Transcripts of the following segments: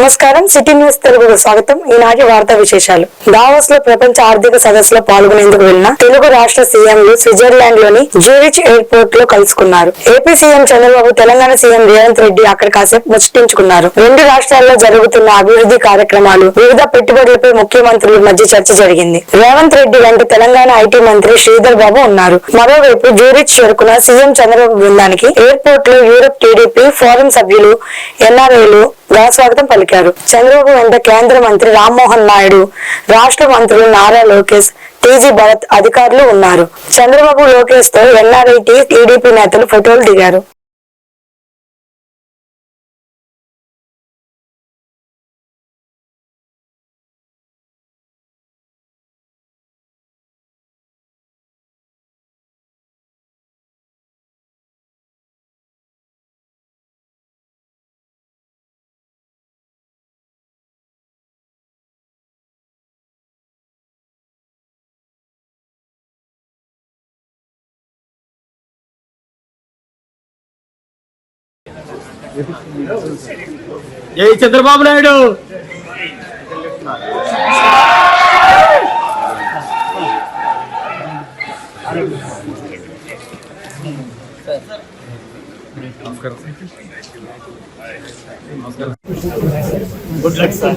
నమస్కారం. City news తెలుగుకు స్వాగతం. ఈనాటి వార్తా విశేషాలు. దావోస్లో ప్రపంచ ఆర్థిక సదస్సులో పాల్గొనేందుకు వెళ్ళిన తెలుగు రాష్ట్ర సీఎంలు స్విట్జర్లాండ్లోని జూరిచ్ ఎయిర్పోర్ట్లో కలుసుకున్నారు. AP CM Chandrababu Telangana CM Revanth Reddy అక్కడ కాసేపు ముచ్చటించుకున్నారు. రెండు రాష్ట్రాల్లో జరుగుతున్న అభివృద్ధి కార్యక్రమాలు వివిధ పెట్టుబడులపై ముఖ్యమంత్రుల మధ్య చర్చ జరిగింది. రేవంత్ రెడ్డి వెంట తెలంగాణ ఐటీ మంత్రి శ్రీధర్ బాబు ఉన్నారు. మరోవైపు జూరిచ్ చేరుకున్న సీఎం చంద్రబాబు బృందానికి ఎయిర్పోర్ట్లో యూరప్ టీడీపీ ఫోరం సభ్యులు ఎన్ఆర్ఐలు స్వాగతం పలికారు. చంద్రబాబు వెంట కేంద్ర మంత్రి రామ్మోహన్ నాయుడు రాష్ట్ర మంత్రులు నారా లోకేష్ టీజీ భరత్ అధికారులు ఉన్నారు. చంద్రబాబు లోకేష్తో ఎన్ఆర్ఐటి టీడీపీ నేతలు ఫోటోలు దిగారు. జై Chandrababu Naidu? Good luck sir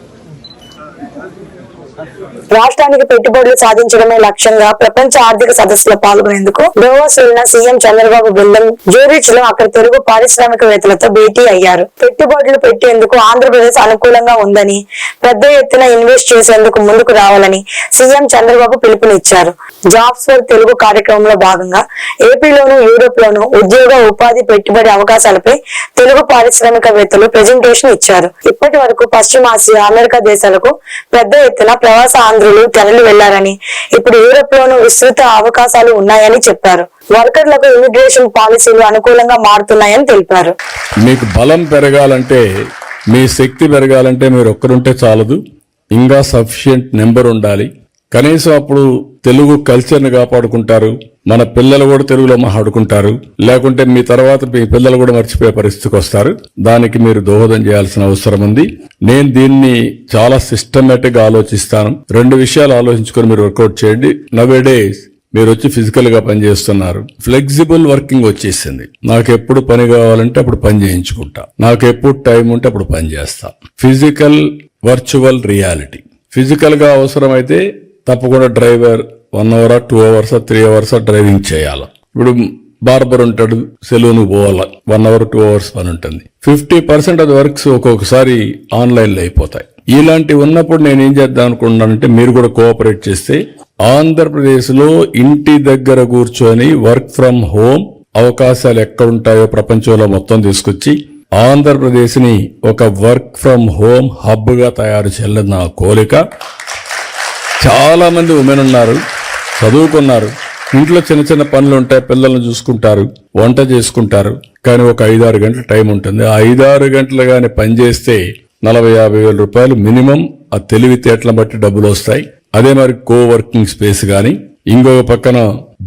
రాష్ట్రానికి పెట్టుబడులు సాధించడమే లక్ష్యంగా ప్రపంచ ఆర్థిక సదస్సులో పాల్గొనేందుకు డోవాస్ వెళ్ళిన సీఎం చంద్రబాబు బృందం జూరిచ్లో అక్కడ తెలుగు పారిశ్రామికవేత్తలతో భేటీ అయ్యారు. పెట్టుబడులు పెట్టేందుకు ఆంధ్రప్రదేశ్ అనుకూలంగా ఉందని పెద్ద ఎత్తున ఇన్వెస్ట్ చేసేందుకు ముందుకు రావాలని సీఎం చంద్రబాబు పిలుపునిచ్చారు. జాబ్స్ ఫర్ తెలుగు కార్యక్రమంలో భాగంగా ఏపీలోను యూరోప్ లోను ఉద్యోగ ఉపాధి పెట్టుబడి అవకాశాలపై తెలుగు పారిశ్రామికవేత్తలు ప్రెజెంటేషన్ ఇచ్చారు. ఇప్పటి వరకు పశ్చిమాసియా అమెరికా దేశాలకు పెద్ద ఎత్తున ప్రవాస ఆంధ్రులు తరలి వెళ్ళారని. ఇప్పుడు యూరోప్ లోను విస్తృత అవకాశాలు ఉన్నాయని చెప్పారు. వర్కర్లకు ఇమిగ్రేషన్ పాలసీలు అనుకూలంగా మారుతున్నాయని తెలిపారు. మీకు బలం పెరగాలంటే మీ శక్తి పెరగాలంటే మీరు ఒక్కరుంటే చాలదు. ఇంకా సఫిషియంట్ నెంబర్ ఉండాలి. కనీసం అప్పుడు తెలుగు కల్చర్ని కాపాడుకుంటారు మన పిల్లలు కూడా తెలుగులో మాట్లాడుకుంటారు లేకుంటే మీ తర్వాత మీ పిల్లలు కూడా మర్చిపోయే పరిస్థితికి వస్తారు. దానికి మీరు దోహదం చేయాల్సిన అవసరం ఉంది. నేను దీన్ని చాలా సిస్టమేటిక్గా ఆలోచిస్తాను. రెండు విషయాలు ఆలోచించుకొని మీరు వర్కౌట్ చేయండి. నవే డేస్ మీరు వచ్చి ఫిజికల్గా పనిచేస్తున్నారు. ఫ్లెక్సిబుల్ వర్కింగ్ వచ్చేసింది. నాకు ఎప్పుడు పని కావాలంటే అప్పుడు పని చేయించుకుంటా. నాకు ఎప్పుడు టైం ఉంటే అప్పుడు పని చేస్తా. ఫిజికల్ వర్చువల్ రియాలిటీ ఫిజికల్గా అవసరమైతే తప్పకుండా driver one hour two hours three hours driving చేయాలి. ఇప్పుడు బార్బర్ ఉంటాడు సెలూన్ పోవాలి వన్ అవర్ టూ అవర్స్ పని ఉంటుంది. ఫిఫ్టీ పర్సెంట్ అది వర్క్స్ ఒక్కొక్కసారి ఆన్లైన్లో అయిపోతాయి. ఇలాంటివి ఉన్నప్పుడు నేను ఏం చేద్దాం అనుకున్నానంటే మీరు కూడా కోఆపరేట్ చేస్తే ఆంధ్రప్రదేశ్లో ఇంటి దగ్గర కూర్చొని వర్క్ ఫ్రం హోమ్ అవకాశాలు ఎక్కడుంటాయో ప్రపంచంలో మొత్తం తీసుకొచ్చి ఆంధ్రప్రదేశ్ని ఒక వర్క్ ఫ్రం హోమ్ హబ్గా తయారు చేయాలని నా కోరిక. చాలామంది ఉమెన్ ఉన్నారు చదువుకున్నారు ఇంట్లో చిన్న చిన్న పనులు ఉంటాయి పిల్లల్ని చూసుకుంటారు వంట చేసుకుంటారు కానీ ఒక ఐదారు గంటల టైం ఉంటుంది. ఆ ఐదారు గంటలు కానీ పనిచేస్తే నలభై యాభై వేల రూపాయలు మినిమం ఆ తెలివితేటలను బట్టి డబ్బులు వస్తాయి. అదే మరి కో వర్కింగ్ స్పేస్ కానీ ఇంకొక పక్కన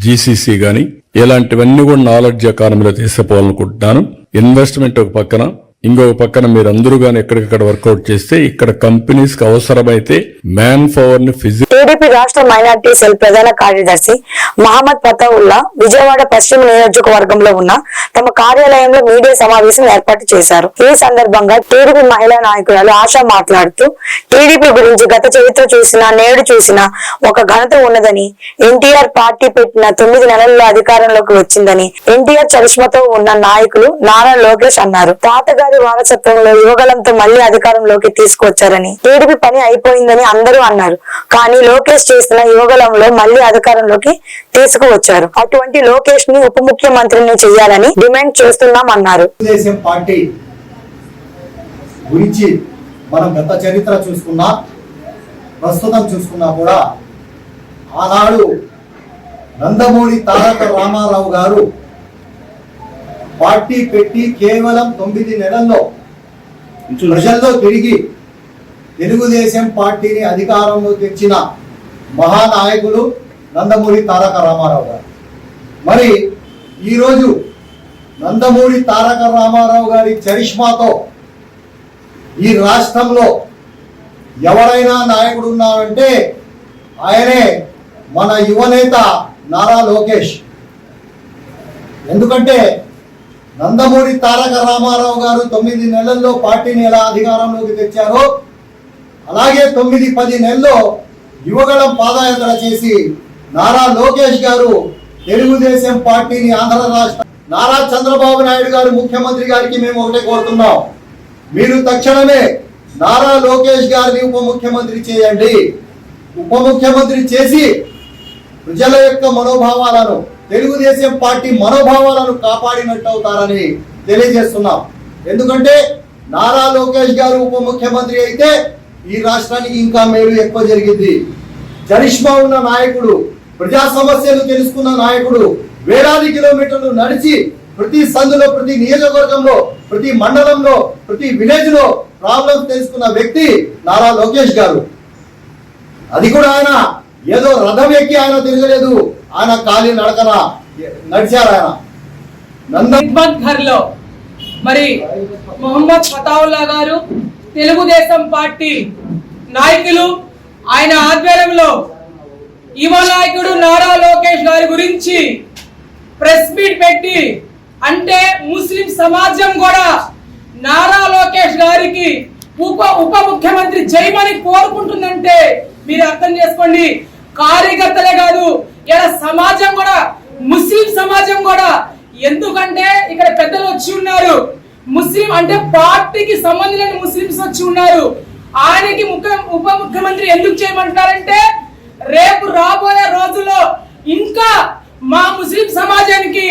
జీసీసీ కానీ ఇలాంటివన్నీ కూడా నాలెడ్జ్ ఎకానమీలో తీసుకుపోవాలనుకుంటున్నాను. ఇన్వెస్ట్మెంట్ ఒక పక్కన ఇంకొక పక్కన మీరందరూ కానీ ఎక్కడికక్కడ వర్కౌట్ చేస్తే ఇక్కడ కంపెనీస్కి అవసరమైతే మ్యాన్ పవర్ని ఫిజిక్ టీడీపీ రాష్ట్ర మైనార్టీ సెల్ ప్రధాన కార్యదర్శి మహమ్మద్ పతావుల్లా విజయవాడ పశ్చిమ నియోజకవర్గంలో ఉన్న తమ కార్యాలయంలో మీడియా సమావేశం ఏర్పాటు చేశారు. ఈ సందర్భంగా టీడీపీ మహిళా నాయకురాలు ఆశ మాట్లాడుతూ టీడీపీ గురించి గత చరిత్ర చూసినా నేడు చూసినా ఒక ఘనత ఉన్నదని ఎన్టీఆర్ పార్టీ పెట్టిన తొమ్మిది నెలల్లో అధికారంలోకి వచ్చిందని ఎన్టీఆర్ చరిష్మతో ఉన్న నాయకులు నారా లోకేష్ అన్నారు. తాతగారి గారి వారసత్వంలో యువగలంతో మళ్ళీ అధికారంలోకి తీసుకొచ్చారని. టీడీపీ పని అయిపోయిందని అందరూ అన్నారు. కానీ లోకేష్ చేసిన యువగలంలో మళ్ళీ అధికారంలోకి తీసుకువచ్చారు. అటువంటి లోకేష్ని ఉప ముఖ్యమంత్రిని చేయాలని డిమాండ్ చేస్తున్నాం అన్నారు గురించి మనం గత చరిత్ర చూసుకున్నా ప్రస్తుతం చూసుకున్నా కూడా ఆనాడు నందమూరి తారక రామారావు గారు పార్టీ పెట్టి కేవలం తొమ్మిది నెలల్లో ప్రజల్లో తిరిగి తెలుగుదేశం పార్టీని అధికారంలో తెచ్చిన మహానాయకులు నందమూరి తారక రామారావు గారు. మరి ఈరోజు నందమూరి తారక రామారావు గారి చరిష్మాతో ఈ రాష్ట్రంలో ఎవరైనా నాయకుడు ఉన్నారంటే ఆయనే మన యువనేత నారా లోకేష్. ఎందుకంటే నందమూరి తారక రామారావు గారు తొమ్మిది నెలల్లో పార్టీని ఎలా అధికారంలోకి తెచ్చారో అలాగే తొమ్మిది పది నెలల్లో యువగళం పాదయాత్ర చేసి నారా లోకేష్ గారు తెలుగుదేశం పార్టీని ఆంధ్ర రాష్ట్ర నారా చంద్రబాబు నాయుడు గారు ముఖ్యమంత్రి గారికి మేము ఒకటే కోరుతున్నాం. మీరు తక్షణమే నారా లోకేష్ గారిని ఉప ముఖ్యమంత్రి చేయండి. ఉప ముఖ్యమంత్రి చేసి ప్రజల యొక్క మనోభావాలను తెలుగుదేశం పార్టీ మనోభావాలను కాపాడినట్టు అవుతారని తెలియజేస్తున్నాం. ఎందుకంటే నారా లోకేష్ గారు ఉప ముఖ్యమంత్రి అయితే ఈ రాష్ట్రానికి ఇంకా మేలు ఎక్కువ జరిగింది. చరిష్మా ఉన్న నాయకుడు ప్రజా సమస్యలు తెలుసుకున్న నాయకుడు వేలాది కిలోమీటర్లు నడిచి ప్రతి సందులో ప్రతి నియోజకవర్గంలో ప్రతి మండలంలో ప్రతి విలేజ్లో ప్రాబ్లమ్స్ తెలుసుకున్న వ్యక్తి నారా లోకేష్ గారు. అది కూడా ఆయన ఏదో రథం ఎక్కి ఆయన తిరగలేదు. ఆయన ఖాళీ నడకన నడిచారు ఆయన. నంద మరి మొహమ్మద్ ఫతావుల్లా గారు తెలుగుదేశం పార్టీ నాయకులు ఆయన ఆధ్వర్యంలో యువ నాయకుడు నారా లోకేష్ గారి గురించి ప్రెస్ మీట్ పెట్టి అంటే ముస్లిం సమాజం కూడా నారా లోకేష్ గారికి ఉప ఉప ముఖ్యమంత్రి చేయమని కోరుకుంటుందంటే మీరు అర్థం చేసుకోండి. కార్యకర్తలే కాదు ఇలా సమాజం కూడా ముస్లిం సమాజం కూడా. ఎందుకంటే ఇక్కడ పెద్దలు వచ్చి ఉన్నారు. ముస్లిం అంటే పార్టీకి సంబంధించిన ముస్లింస్ వచ్చి ఉన్నారు. ఆయనకి ముఖ్య ఉప ముఖ్యమంత్రి ఎందుకు చేయమంటారంటే రేపు రాబోయే రోజుల్లో ఇంకా మా ముస్లిం సమాజానికి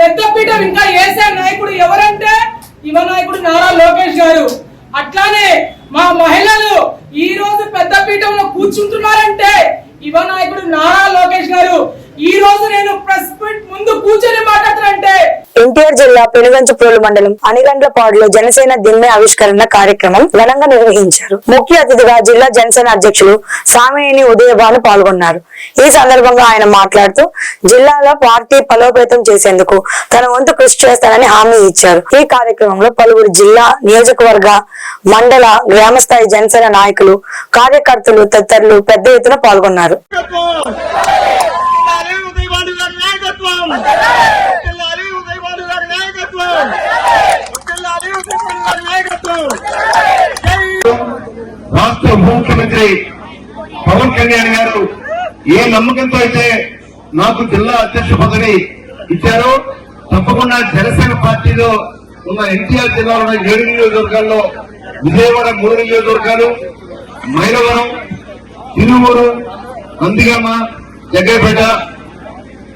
పెద్దపీట ఇంకా వేసే నాయకుడు ఎవరంటే యువ నాయకుడు నారా లోకేష్ గారు. అట్లానే మా మహిళలు ఈ రోజు పెద్ద పీఠంలో కూర్చుంటున్నారంటే యువ నాయకుడు నారా లోకేష్ గారు ఈ రోజు నేను ప్రెస్ మీట్ ముందు కూర్చొని మాట్లాడుతానంటే ఎన్టీఆర్ జిల్లా పెనుగంచుప్రోలు మండలం అనిగండ్లపాడులో జనసేన దిమ్మె ఆవిష్కరణ కార్యక్రమం ఘనంగా నిర్వహించారు. ముఖ్య అతిథిగా జిల్లా జనసేన అధ్యక్షులు సామినేని ఉదయభాను పాల్గొన్నారు. ఈ సందర్భంగా ఆయన మాట్లాడుతూ జిల్లాలో పార్టీ బలోపేతం చేసేందుకు తన వంతు కృషి చేస్తానని హామీ ఇచ్చారు. ఈ కార్యక్రమంలో పలువురు జిల్లా నియోజకవర్గ మండల గ్రామస్థాయి జనసేన నాయకులు కార్యకర్తలు తదితరులు పెద్ద ఎత్తున పాల్గొన్నారు. నాయకత్వం పిల్లాలి ఉదయవాడు గారి నాయకత్వం. పిల్లాలి ఉదయవాడు గారి నాయకత్వం. జై రాష్ట్ర ఉప ముఖ్యమంత్రి పవన్ కళ్యాణ్ గారు ఏ నమ్మకంతో అయితే నాకు జిల్లా అధ్యక్ష పదవి ఇచ్చారో తప్పకుండా జనసేన పార్టీలో ఉన్న ఎన్టీఆర్ జిల్లాలో ఉన్న ఏడు నియోజకవర్గాల్లో విజయవాడ మూడు నియోజకవర్గాలు మైలవరం తిరువూరు నందిగామ జగ్గైపేట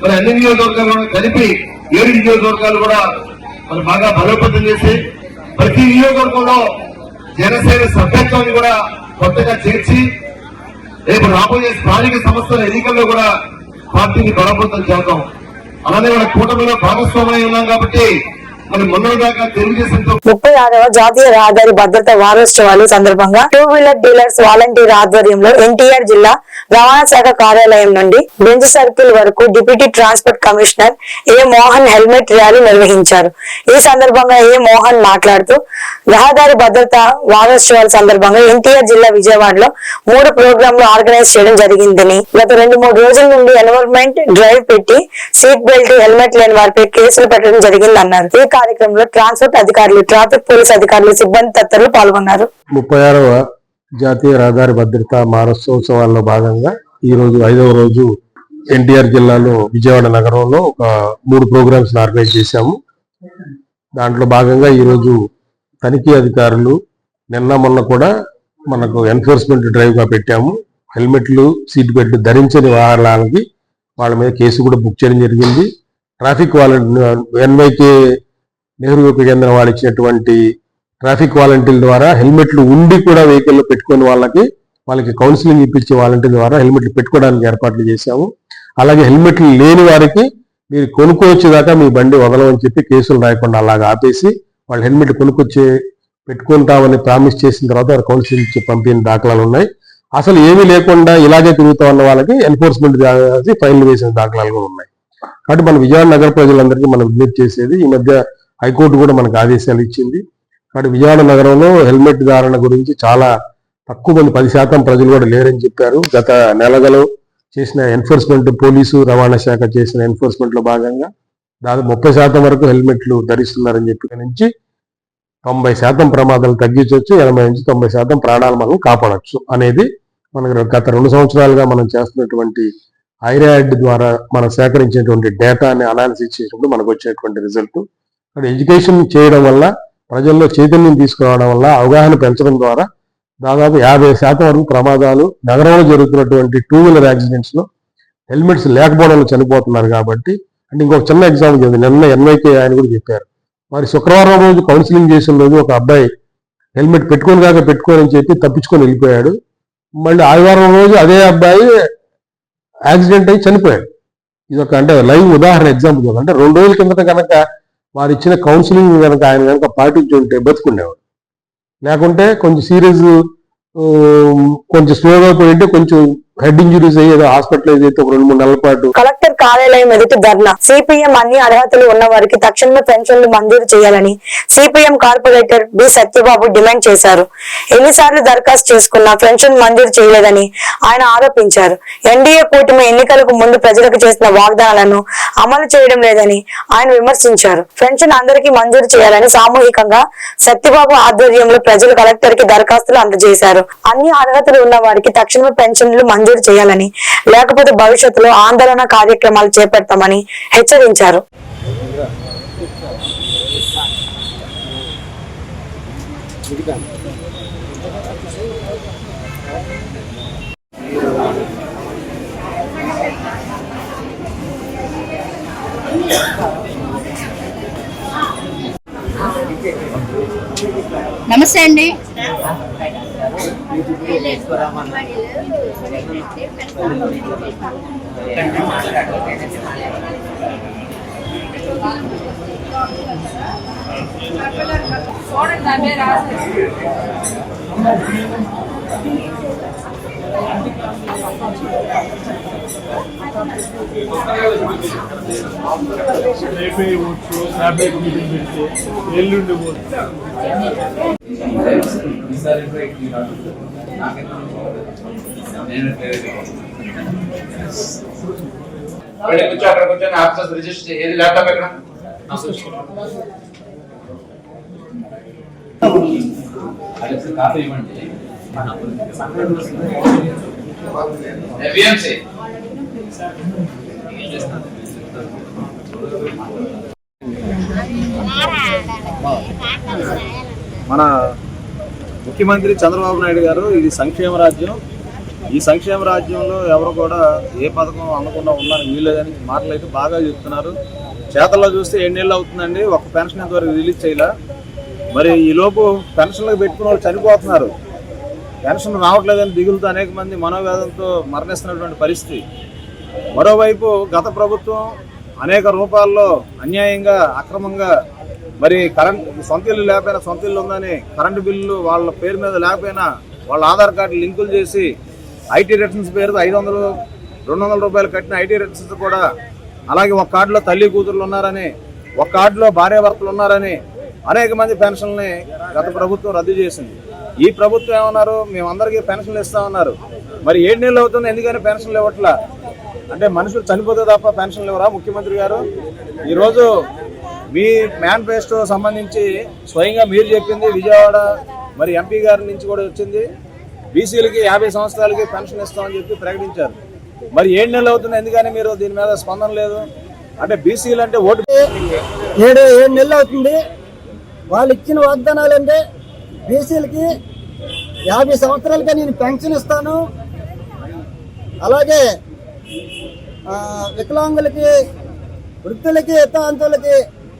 మరి అన్ని నియోజకవర్గాలను కలిపి ఏడు నియోజకవర్గాలు కూడా మరి బాగా బలోపేతం చేసి ప్రతి నియోజకవర్గంలో జనసేన సభ్యత్వాన్ని కూడా కొత్తగా చేర్చి రేపు రాబోయే స్థానిక సంస్థల ఎన్నికల్లో కూడా పార్టీని బలోపేతం చేద్దాం. అలానే మన కూటమిలో భాగస్వామ్యం ఉన్నాం కాబట్టి ముప్పై ఆరవ జాతీయ రహదారి భద్రత వారోత్సవాలు సందర్భంగా టూ వీలర్ డీలర్స్ వాలంటీర్ ఆధ్వర్యంలో ఎన్టీఆర్ జిల్లా రవాణా శాఖ కార్యాలయం నుండి బెంజ్ సర్కిల్ వరకు deputy transport commissioner A Mohan helmet rally నిర్వహించారు. ఈ సందర్భంగా ఏ మోహన్ మాట్లాడుతూ రహదారి భద్రత వారోత్సవాల సందర్భంగా ఎన్టీఆర్ జిల్లా విజయవాడలో మూడు ప్రోగ్రాంలు ఆర్గనైజ్ చేయడం జరిగిందని గత రెండు మూడు రోజుల నుండి ఎన్వైర్మెంట్ డ్రైవ్ పెట్టి సీట్ బెల్ట్ హెల్మెట్ లేని వారిపై కేసులు పెట్టడం జరిగిందన్నారు. ఈ కార్యక్రమంలో ట్రాన్స్పోర్ట్ అధికారులు ట్రాఫిక్ పోలీస్ అధికారులు సిబ్బంది తదితరులు పాల్గొన్నారు. ముప్పై ఆరవ జాతీయ రహదారి భద్రతా మానసోత్సవాల్లో భాగంగా ఈ రోజు ఐదవ రోజు ఎన్టీఆర్ జిల్లాలో విజయవాడ నగరంలో ఒక మూడు ప్రోగ్రామ్స్ ఆర్గనైజ్ చేశాము. దాంట్లో భాగంగా ఈరోజు తనిఖీ అధికారులు నిన్న మొన్న కూడా మనకు ఎన్ఫోర్స్మెంట్ డ్రైవ్గా పెట్టాము. హెల్మెట్లు సీట్ బెల్ట్ ధరించని వాహనాలకి వాళ్ళ మీద కేసు కూడా బుక్ చేయడం జరిగింది. ట్రాఫిక్ వాళ్ళ ఎన్వైకే నెహ్రూ యువక కేంద్రం వాళ్ళు ఇచ్చినటువంటి ట్రాఫిక్ వాలంటీర్ల ద్వారా హెల్మెట్లు ఉండి కూడా వెహికల్లో పెట్టుకుని వాళ్ళకి వాళ్ళకి కౌన్సిలింగ్ ఇప్పించే వాలంటీర్ ద్వారా హెల్మెట్లు పెట్టుకోవడానికి ఏర్పాట్లు చేశాము. అలాగే హెల్మెట్లు లేని వారికి మీరు కొనుక్కొచ్చేదాకా మీ బండి వదలమని చెప్పి కేసులు రాయకుండా అలాగా ఆపేసి వాళ్ళు హెల్మెట్ కొనుక్కొచ్చే పెట్టుకుంటామని ప్రామిస్ చేసిన తర్వాత వారు కౌన్సిలింగ్ ఇచ్చి పంపిన దాఖలాలు ఉన్నాయి. అసలు ఏమీ లేకుండా ఇలాగే తిరుగుతా ఉన్న వాళ్ళకి ఎన్ఫోర్స్మెంట్ ఫైన్లు వేసిన దాఖలాలు కూడా ఉన్నాయి. కాబట్టి మన విజయవాడ నగర ప్రజలందరికీ మనం విజ్ఞప్తి చేసేది ఈ మధ్య హైకోర్టు కూడా మనకు ఆదేశాలు ఇచ్చింది. కాబట్టి విజయవాడ నగరంలో హెల్మెట్ ధారణ గురించి చాలా తక్కువ మంది పది శాతం ప్రజలు కూడా లేరని చెప్పారు. గత నెలగలో చేసిన ఎన్ఫోర్స్మెంట్ పోలీసు రవాణా శాఖ చేసిన ఎన్ఫోర్స్మెంట్లో భాగంగా దాదాపు ముప్పై శాతం వరకు హెల్మెట్లు ధరిస్తున్నారని చెప్పి నుంచి తొంభై శాతం ప్రమాదాలు తగ్గించవచ్చు ఎనభై నుంచి తొంభై శాతం ప్రాణాలు మనం కాపాడవచ్చు అనేది మనకు గత రెండు సంవత్సరాలుగా మనం చేస్తున్నటువంటి ఐరాడ్ ద్వారా మనం సేకరించినటువంటి డేటాని అనాలిసిస్ చేసినప్పుడు మనకు వచ్చేటువంటి రిజల్ట్ అక్కడ ఎడ్యుకేషన్ చేయడం వల్ల ప్రజల్లో చైతన్యం తీసుకురావడం వల్ల అవగాహన పెంచడం ద్వారా దాదాపు యాభై శాతం వరకు ప్రమాదాలు నగరంలో జరుగుతున్నటువంటి టూ వీలర్ యాక్సిడెంట్స్లో హెల్మెట్స్ లేకపోవడంలో చనిపోతున్నారు కాబట్టి అంటే ఇంకొక చిన్న ఎగ్జాంపుల్ చెప్పింది నిన్న ఎన్ఐకే ఆయన కూడా చెప్పారు. మరి శుక్రవారం రోజు కౌన్సిలింగ్ చేసిన రోజు ఒక అబ్బాయి హెల్మెట్ పెట్టుకొని కాక అని చెప్పి తప్పించుకొని వెళ్ళిపోయాడు. మళ్ళీ ఆదివారం రోజు అదే అబ్బాయి యాక్సిడెంట్ అయి చనిపోయాడు. ఇది ఒక అంటే లైవ్ ఉదాహరణ ఎగ్జాంపుల్ అంటే రెండు రోజుల కిందట కనుక వారు ఇచ్చిన కౌన్సిలింగ్ కనుక ఆయన కనుక పాటించి ఉంటే బతుకుండేవాడు. లేకుంటే కొంచెం సీరియస్ కొంచెం స్లోగా పోయింటే కొంచెం హెడ్ ఇంజురీస్ అయ్యేది హాస్పిటలైజ్ అయితే ఒక రెండు మూడు నెలల పాటు కలెక్టర్ కార్యాలయం ఎదుటి ధర్నా. సిపిఎం అన్ని అర్హతలు ఉన్న వారికి తక్షణమే పెన్షన్లు మంజూరు చేయాలని CPM corporator B Satyababu demand చేశారు. ఎన్నిసార్లు దరఖాస్తు చేసుకున్నా పెన్షన్ మంజూరు చేయలేదని ఆయన ఆరోపించారు. ఎన్డీఏ కూటమి ఎన్నికలకు ముందు ప్రజలకు చేసిన వాగ్దానాలను అమలు చేయడం లేదని ఆయన విమర్శించారు. పెన్షన్ అందరికీ మంజూరు చేయాలని సామూహికంగా సత్యబాబు ఆధ్వర్యంలో ప్రజలు కలెక్టర్కి దరఖాస్తులు అందజేశారు. అన్ని అర్హతలు ఉన్న వారికి తక్షణమే పెన్షన్లు మంజూరు చేయాలని లేకపోతే భవిష్యత్తులో ఆందోళన కార్యక్రమాలు చేపడతామని హెచ్చరించారు. నమస్తే అండి. యూట్యూబ్లో తీసుకురామన్నారు చూడండి రేపే వచ్చు క్యాబినెట్ మీటింగ్ పెడితే ఎల్లుండి పోవచ్చు కూర్చో అక్కడ కూర్చొని రిజిస్టర్ ఏది ల్యాప్టాప్ ఎక్కడ ఇవ్వండి మన ముఖ్యమంత్రి చంద్రబాబు నాయుడు గారు ఇది సంక్షేమ రాజ్యం. ఈ సంక్షేమ రాజ్యంలో ఎవరు కూడా ఏ పథకం అందకుండా ఉన్నారని వీలేదని మాటలు అయితే బాగా చెప్తున్నారు. చేతల్లో చూస్తే ఎన్నేళ్ళు అవుతుందండి ఒక పెన్షన్ ఇంతవరకు రిలీజ్ చేయలే. మరి ఈ లోపు పెన్షన్లకు పెట్టుకున్న వాళ్ళు చనిపోతున్నారు. పెన్షన్ రావట్లేదని దిగులుతో అనేక మంది మనోవేదంతో మరణిస్తున్నటువంటి పరిస్థితి. మరోవైపు గత ప్రభుత్వం అనేక రూపాల్లో అన్యాయంగా అక్రమంగా మరి కరెంట్ సొంత ఇల్లు లేకపోయినా సొంత ఇల్లు ఉందని కరెంటు బిల్లు వాళ్ళ పేరు మీద లేకపోయినా వాళ్ళ ఆధార్ కార్డు లింకులు చేసి ఐటీ రిటర్న్స్ పేరుతో ఐదు వందలు రెండు వందల రూపాయలు కట్టిన ఐటీ రిటర్న్స్ కూడా అలాగే ఒక కార్డులో తల్లి కూతుర్లు ఉన్నారని ఒక కార్డులో భార్యాభర్తలు ఉన్నారని అనేక మంది పెన్షన్లని గత ప్రభుత్వం రద్దు చేసింది. ఈ ప్రభుత్వం ఏమన్నారు? మేమందరికీ పెన్షన్లు ఇస్తామన్నారు. మరి ఏడు నెలలు అవుతుంది ఎందుకని పెన్షన్లు ఇవ్వట్లా? అంటే మనుషులు చనిపోతే తప్ప పెన్షన్లు ఇవ్వరా ముఖ్యమంత్రి గారు ఈరోజు మీ మేనిఫెస్టో సంబంధించి స్వయంగా మీరు చెప్పింది విజయవాడ మరి ఎంపీ గారి నుంచి కూడా వచ్చింది. బీసీలకి యాభై సంవత్సరాలకి పెన్షన్ ఇస్తామని చెప్పి ప్రకటించారు. మరి ఏడు నెలలు అవుతుంది ఎందుకని మీరు దీని మీద స్పందన లేదు? అంటే బీసీలు అంటే ఓటు ఏడు ఏడు నెలలు అవుతుంది. వాళ్ళు ఇచ్చిన వాగ్దానాలు అంటే బీసీలకి యాభై సంవత్సరాలకే నేను పెన్షన్ ఇస్తాను. అలాగే వికలాంగులకి వృద్ధులకి ఇతరాంతులకి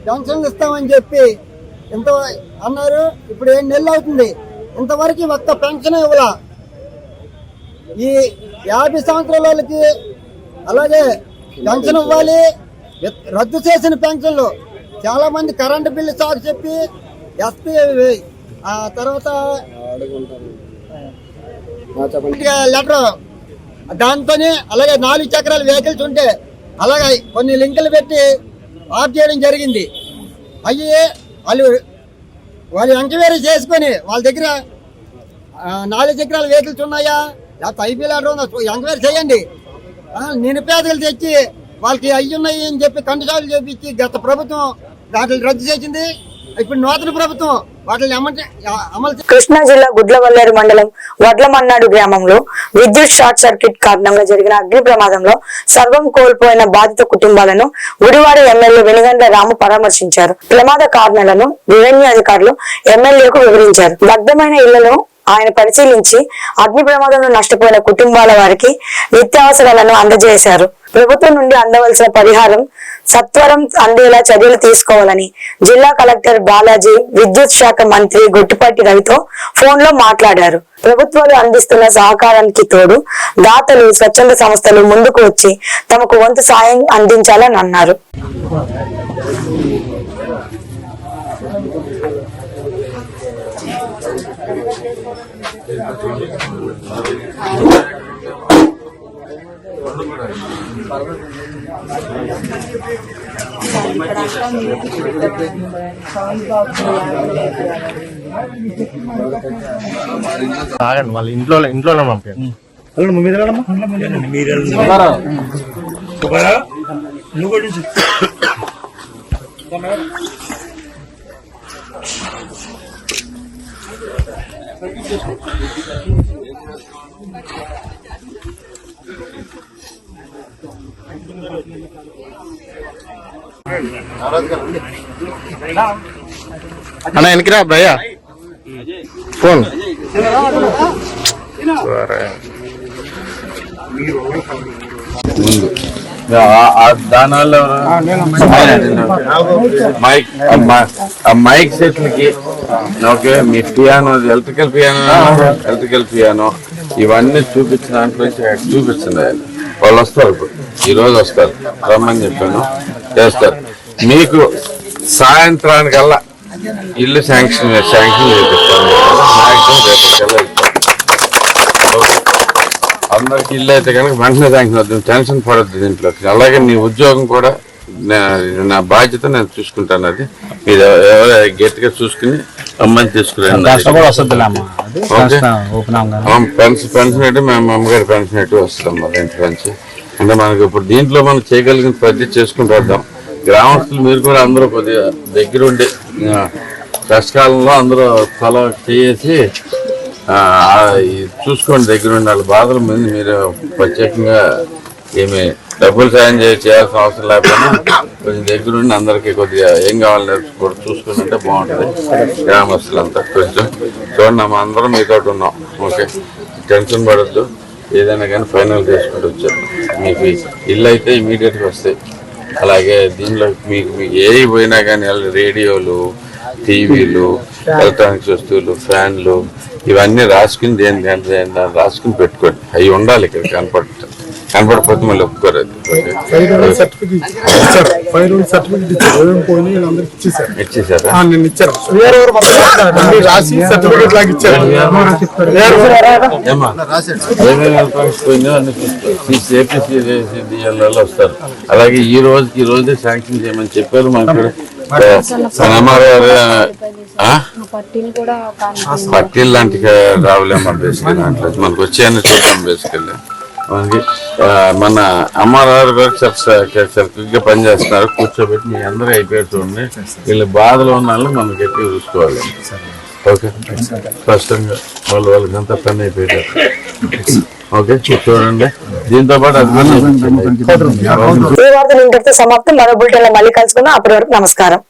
పెన్షన్లు ఇస్తామని చెప్పి ఇంత అన్నారు. ఇప్పుడు ఏడు నెలలు అవుతుంది. ఇంతవరకు ఒక్క పెన్షన్ ఇవ్వాల. ఈ యాభై సంవత్సరాల వాళ్ళకి అలాగే పెన్షన్ ఇవ్వాలి. రద్దు చేసిన పెన్షన్లు. చాలా మంది కరెంటు బిల్లు సాగు చెప్పి ఎస్పీ ఆ తర్వాత లెటర్ దాంతోనే అలాగే నాలుగు చక్రాల వెహికల్స్ ఉంటే అలాగే కొన్ని లింకులు పెట్టి ఆఫ్ చేయడం జరిగింది. అయ్యి వాళ్ళు వాళ్ళు ఎంక్వైరీ చేసుకొని వాళ్ళ దగ్గర నాలుగు చక్రాల వెహికల్స్ ఉన్నాయా? లేకపోతే ఐపీ లెటర్ ఉందా? ఎంక్వైరీ చేయండి. నిరుపేదలు తెచ్చి వాళ్ళకి అయ్యి ఉన్నాయి అని చెప్పి కండిషన్లు చూపించి గత ప్రభుత్వం వాటిని రద్దు చేసింది. ఇప్పుడు నూతన ప్రభుత్వం కృష్ణా జిల్లా గుడ్లవల్లేరు మండలం వడ్లమన్నాడు గ్రామంలో విద్యుత్ షార్ట్ సర్క్యూట్ కారణంగా జరిగిన అగ్ని ప్రమాదంలో సర్వం కోల్పోయిన బాధిత కుటుంబాలను గుడివాడ ఎమ్మెల్యే వెనుగండ్ల రాము పరామర్శించారు. ప్రమాద కారణాలను రెవెన్యూ అధికారులు ఎమ్మెల్యేకు వివరించారు. దగ్ధమైన ఇళ్ళను ఆయన పరిశీలించి అగ్ని ప్రమాదంలో నష్టపోయిన కుటుంబాల వారికి నిత్యావసరాలను అందజేశారు. ప్రభుత్వం నుండి అందవలసిన పరిహారం సత్వరం అందేలా చర్యలు తీసుకోవాలని జిల్లా కలెక్టర్ బాలాజీ విద్యుత్ శాఖ మంత్రి గొట్టిపాటి రవితో ఫోన్లో మాట్లాడారు. ప్రభుత్వాలు అందిస్తున్న సహకారానికి తోడు దాతలు స్వచ్ఛంద సంస్థలు ముందుకు వచ్చి తమకు వంతు సాయం అందించాలని అన్నారు. ఆగండి మళ్ళీ ఇంట్లో ఇంట్లోనే పంపించండి. అన్న వెనకరా భయ్య. ఫోన్. సరే. మైక్ ఆ మైక్ సెట్లకి ఓకే మీ piano electrical piano electrical piano ఇవన్నీ చూపించిన దాంట్లో నుంచి వాళ్ళు వస్తారు ఇప్పుడు. ఈరోజు వస్తారు. రమ్మని చెప్పాను. చేస్తారు. మీకు సాయంత్రానికల్లా ఇల్లు శాంక్షన్ శాంక్షన్ చేపిస్తాను. మ్యాక్సిమం రేపటికల్లా అందరికి ఇల్లు అయితే కనుక వెంటనే శాంక్షన్ అవుతుంది. టెన్షన్ పడద్దు దీంట్లో. అలాగే నీ ఉద్యోగం కూడా నా- బాధ్యత నేను చూసుకుంటాను అది. మీరు ఎవ- ఎవరు గట్టిగా చూసుకుని అమ్మని తీసుకురండి. పెన్షన్ పెన్షన్ అంటే మేము అమ్మగారి పెన్షన్ ఎటు వస్తాం మరి ఇంటి నుంచి అంటే మనకి ఇప్పుడు దీంట్లో మనం చేయగలిగిన ప్రతి చేసుకుంటూ వద్దాం. గ్రామస్తులు మీరు కూడా అందరూ కొద్దిగా దగ్గరుండి కష్టకాలంలో అందరూ ఫలో చేసి చూసుకోండి దగ్గరుండి వాళ్ళ బాధల మీద మీరు ప్రత్యేకంగా ఏమి డబ్బులు సాయం చేయాల్సిన అవసరం లేకపోయినా కొంచెం దగ్గరుండి అందరికీ కొద్దిగా ఏం కావాలో కూడా చూసుకుంటే బాగుంటుంది. గ్రామస్తులంతా కొంచెం చూడండి మా అందరం మీతో ఉన్నాం. ఓకే. టెన్షన్ పడద్దు. ఏదైనా కానీ ఫైనల్ చేసుకుంటూ వచ్చారు. మీకు ఇల్లు అయితే ఇమీడియట్గా వస్తాయి. అలాగే దీనిలో మీకు మీకు ఏవి పోయినా కానీ రేడియోలు టీవీలు ఎలక్ట్రానిక్స్ వస్తువులు ఫ్యాన్లు ఇవన్నీ రాసుకుని దేని దేని రాసుకుని పెట్టుకోండి. అవి ఉండాలి ఇక్కడ కనపడుతుంది కనపడకపోతే మళ్ళీ ఒప్పుకోరు ఇచ్చేసారు నేను ఇచ్చారు రాసి సర్టిఫికేట్ లాగా ఇచ్చారు. వస్తారు. అలాగే ఈ రోజు ఈ రోజే శాంక్షన్ చేయమని చెప్పారు మనకి పట్టీలు కూడా ఒక పట్టీలు లాంటి రావులేమో బేసికల్ దాంట్లో. మనకు వచ్చాయని చూద్దాం బేసికల్ మనకి మన అమ్మగారు గారు సరిగ్గా పనిచేస్తున్నారు కూర్చోబెట్టి మీ అందరూ అయిపోయారు చూడండి వీళ్ళ బాధలో ఉన్న వాళ్ళు మనం గట్టిగా చూసుకోవాలి. ఓకే? స్పష్టంగా వాళ్ళు వాళ్ళకి అంతా పని అయిపోయారు ఓకే? చూడండి దీంతో పాటు ఇంతటితో సమాప్తం. మరో బులెటిన్లో మళ్ళీ కలుసుకుందాం. అప్పటి వరకు నమస్కారం.